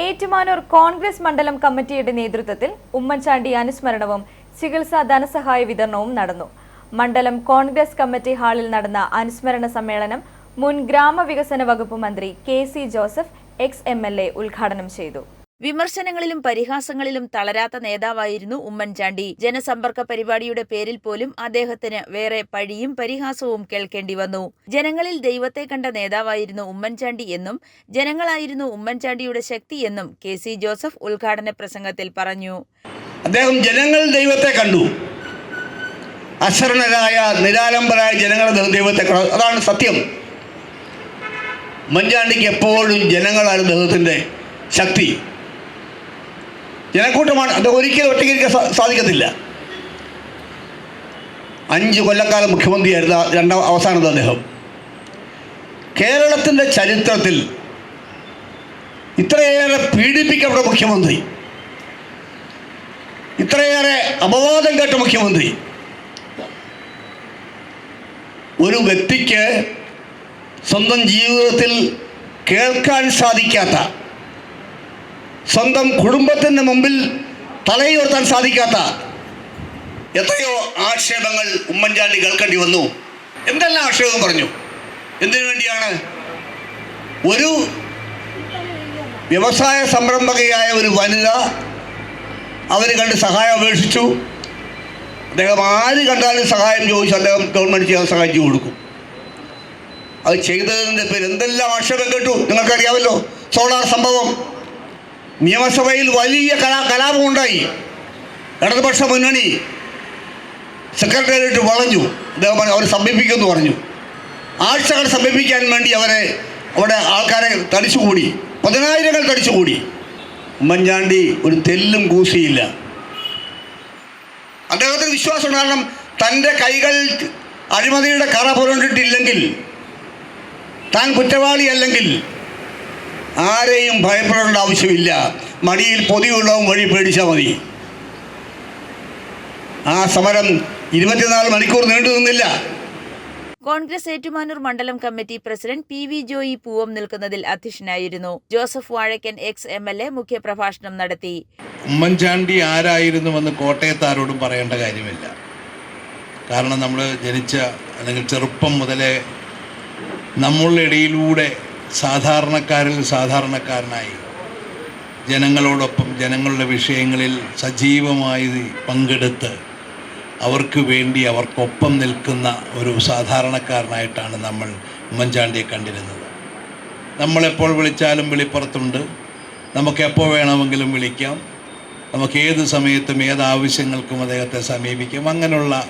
ഏറ്റുമാനൂർ കോൺഗ്രസ് മണ്ഡലം കമ്മിറ്റിയുടെ നേതൃത്വത്തിൽ ഉമ്മൻചാണ്ടി അനുസ്മരണവും ചികിത്സാ ധനസഹായ വിതരണവും നടന്നു. മണ്ഡലം കോൺഗ്രസ് കമ്മിറ്റി ഹാളിൽ നടന്ന അനുസ്മരണ സമ്മേളനം മുൻ ഗ്രാമവികസന വകുപ്പ് മന്ത്രി K C Joseph ex M ഉദ്ഘാടനം ചെയ്തു. വിമർശനങ്ങളിലും പരിഹാസങ്ങളിലും തളരാത്ത നേതാവായിരുന്നു ഉമ്മൻചാണ്ടി. ജനസമ്പർക്ക പരിപാടിയുടെ പേരിൽ പോലും അദ്ദേഹത്തിന് വേറെ പഴിയും പരിഹാസവും കേൾക്കേണ്ടി വന്നു. ജനങ്ങളിൽ ദൈവത്തെ കണ്ട നേതാവായിരുന്നു ഉമ്മൻചാണ്ടി എന്നും ജനങ്ങളായിരുന്നു ഉമ്മൻചാണ്ടിയുടെ ശക്തി എന്നും കെ സി ജോസഫ് ഉദ്ഘാടന പ്രസംഗത്തിൽ പറഞ്ഞു. അദ്ദേഹം ജനങ്ങൾ ദൈവത്തെ കണ്ടു. അശരണരായ നിരാലംബരായ ജനങ്ങൾ ദൈവത്തെ അതാണ് സത്യം. ഉമ്മൻചാണ്ടിക്ക് എപ്പോഴും ജനങ്ങളാണ് ദൈവത്തിന്റെ ശക്തി. ജനക്കൂട്ടമാണ്. അത് ഒരിക്കലും ഒറ്റയ്ക്ക് സാധിക്കത്തില്ല. അഞ്ച് കൊല്ലക്കാലം മുഖ്യമന്ത്രിയായിരുന്നു രണ്ടാം അവസാനത്തെ അദ്ദേഹം. കേരളത്തിന്റെ ചരിത്രത്തിൽ ഇത്രയേറെ പീഡിപ്പിക്കപ്പെട്ട മുഖ്യമന്ത്രി. ഇത്രയേറെ അപവാദം കേട്ട മുഖ്യമന്ത്രി. ഒരു വ്യക്തിക്ക് സ്വന്തം ജീവിതത്തിൽ കേൾക്കാൻ സാധിക്കാത്ത സ്വന്തം കുടുംബത്തിന്റെ മുമ്പിൽ തലയുയർത്താൻ സാധിക്കാത്ത എത്രയോ ആക്ഷേപങ്ങൾ ഉമ്മൻചാണ്ടി കേൾക്കേണ്ടി വന്നു. എന്തെല്ലാം ആക്ഷേപം പറഞ്ഞു? എന്തിനു വേണ്ടിയാണ്? ഒരു വ്യവസായ സംരംഭകയായ ഒരു വനിത അവർ കണ്ട് സഹായം അപേക്ഷിച്ചു. അദ്ദേഹം ആര് കണ്ടാലും സഹായം ചോദിച്ചു അദ്ദേഹം ഗവൺമെന്റ് ചെയ്യാൻ സഹായിച്ചു കൊടുക്കും. അത് ചെയ്തതിന്റെ പേര് എന്തെല്ലാം ആക്ഷേപം കേട്ടു? നിങ്ങൾക്കറിയാമല്ലോ. സോളാർ സംഭവം. നിയമസഭയിൽ വലിയ കലാ കലാപമുണ്ടായി ഇടതുപക്ഷ മുന്നണി സെക്രട്ടേറിയറ്റ് വളഞ്ഞു. അദ്ദേഹം അവരെ സമീപിക്കുമെന്ന് പറഞ്ഞു. ആഴ്ചകൾ സമീപിക്കാൻ വേണ്ടി അവരെ അവിടെ ആൾക്കാരെ തടിച്ചുകൂടി. പതിനായിരങ്ങൾ തടിച്ചുകൂടി. ഉമ്മൻചാണ്ടി ഒരു തെല്ലും കൂസിയില്ല അദ്ദേഹത്തിന് വിശ്വാസം കാരണം തന്റെ കൈകൾ അഴിമതിയുടെ കറ പുരണ്ടിട്ടില്ലെങ്കിൽ താൻ കുറ്റവാളിയല്ലെങ്കിൽ ആരെയും ഭയപ്പെടേണ്ട ആവശ്യമില്ല. മടിയിൽ പൊതിയുള്ളവും വഴി പേടിച്ചാൽ മതി. ആ സമരം ഇരുപത്തിനാല് മണിക്കൂർ നീണ്ടു നിന്നില്ല. കോൺഗ്രസ് ഏറ്റുമാനൂർ മണ്ഡലം committee president P V Joy പൂവം നിൽക്കുന്നതിൽ അധ്യക്ഷനായിരുന്നു. Joseph Vazhakkan ex M L A മുഖ്യപ്രഭാഷണം നടത്തി. ഉമ്മൻചാണ്ടി ആരായിരുന്നുവെന്ന് കോട്ടയത്താരോടും പറയേണ്ട കാര്യമില്ല. കാരണം നമ്മൾ ജനിച്ച അല്ലെങ്കിൽ ചെറുപ്പം മുതലേ നമ്മളുടെ ഇടയിലൂടെ സാധാരണക്കാരിൽ സാധാരണക്കാരനായി ജനങ്ങളോടൊപ്പം ജനങ്ങളുടെ വിഷയങ്ങളിൽ സജീവമായി പങ്കെടുത്ത് അവർക്ക് വേണ്ടി അവർക്കൊപ്പം നിൽക്കുന്ന ഒരു സാധാരണക്കാരനായിട്ടാണ് നമ്മൾ ഉമ്മൻചാണ്ടിയെ കണ്ടിരുന്നത്. നമ്മളെപ്പോൾ വിളിച്ചാലും വിളിപ്പുറത്തുണ്ട്. നമുക്ക് എപ്പോൾ വേണമെങ്കിലും വിളിക്കാം. നമുക്ക് ഏത് സമയത്തും ഏത് ആവശ്യങ്ങൾക്കും അദ്ദേഹത്തെ സമീപിക്കാം. അങ്ങനെയുള്ള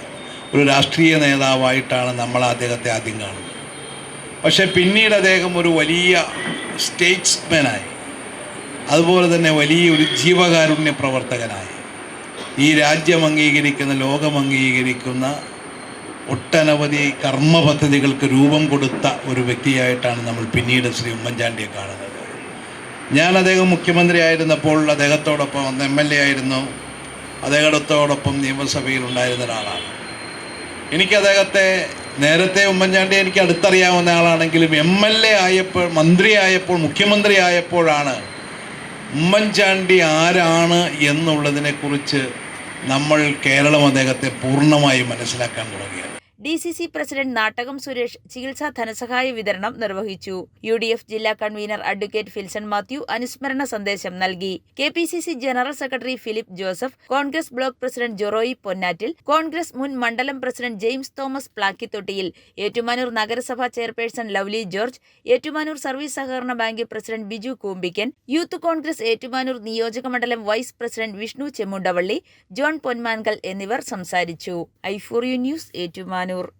ഒരു രാഷ്ട്രീയ നേതാവായിട്ടാണ് നമ്മൾ അദ്ദേഹത്തെ ആദ്യം കാണുന്നത്. പക്ഷേ പിന്നീട് അദ്ദേഹം ഒരു വലിയ സ്റ്റേറ്റ്സ്മാനായി. അതുപോലെ തന്നെ വലിയൊരു ജീവകാരുണ്യ പ്രവർത്തകനായി. ഈ രാജ്യം അംഗീകരിക്കുന്ന ലോകം അംഗീകരിക്കുന്ന ഒട്ടനവധി കർമ്മ പദ്ധതികൾക്ക് രൂപം കൊടുത്ത ഒരു വ്യക്തിയായിട്ടാണ് നമ്മൾ പിന്നീട് ശ്രീ ഉമ്മൻചാണ്ടിയെ കാണുന്നത്. ഞാൻ അദ്ദേഹം മുഖ്യമന്ത്രി ആയിരുന്നപ്പോൾ അദ്ദേഹത്തോടൊപ്പം അന്ന് എം എൽ എ ആയിരുന്നു. അദ്ദേഹത്തോടൊപ്പം നിയമസഭയിൽ ഉണ്ടായിരുന്ന ഒരാളാണ്. എനിക്ക് അദ്ദേഹത്തെ നേരത്തെ ഉമ്മൻചാണ്ടി എനിക്ക് അടുത്തറിയാവുന്ന ആളാണെങ്കിലും എം എൽ എ ആയപ്പോൾ മന്ത്രിയായപ്പോൾ മുഖ്യമന്ത്രി ആയപ്പോഴാണ് ഉമ്മൻചാണ്ടി ആരാണ് എന്നുള്ളതിനെക്കുറിച്ച് നമ്മൾ കേരളം അദ്ദേഹത്തെ പൂർണമായും മനസ്സിലാക്കാൻ തുടങ്ങിയത്. D C C president Nattakam Suresh ചികിത്സാ ധനസഹായ വിതരണം നിർവഹിച്ചു. യു ഡി എഫ് ജില്ലാ കൺവീനർ അഡ്വക്കേറ്റ് ഫിൽസൺ മാത്യു അനുസ്മരണ സന്ദേശം നൽകി. K P C C general secretary Philip Joseph Congress block president Joroy Ponnattil Congress മുൻ മണ്ഡലം പ്രസിഡന്റ് ജെയിംസ് തോമസ് പ്ലാക്കിത്തൊട്ടിയിൽ ഏറ്റുമാനൂർ നഗരസഭാ ചെയർപേഴ്സൺ ലവ്ലി ജോർജ് ഏറ്റുമാനൂർ സർവീസ് സഹകരണ bank president Biju Koombikkan youth Congress Ettumanoor നിയോജക മണ്ഡലം വൈസ് പ്രസിഡന്റ് വിഷ്ണു ചെമ്മുണ്ടവള്ളി ജോൺ പൊന്മാൻകൽ എന്നിവർ സംസാരിച്ചു. I for you news Ettumanoor. Nur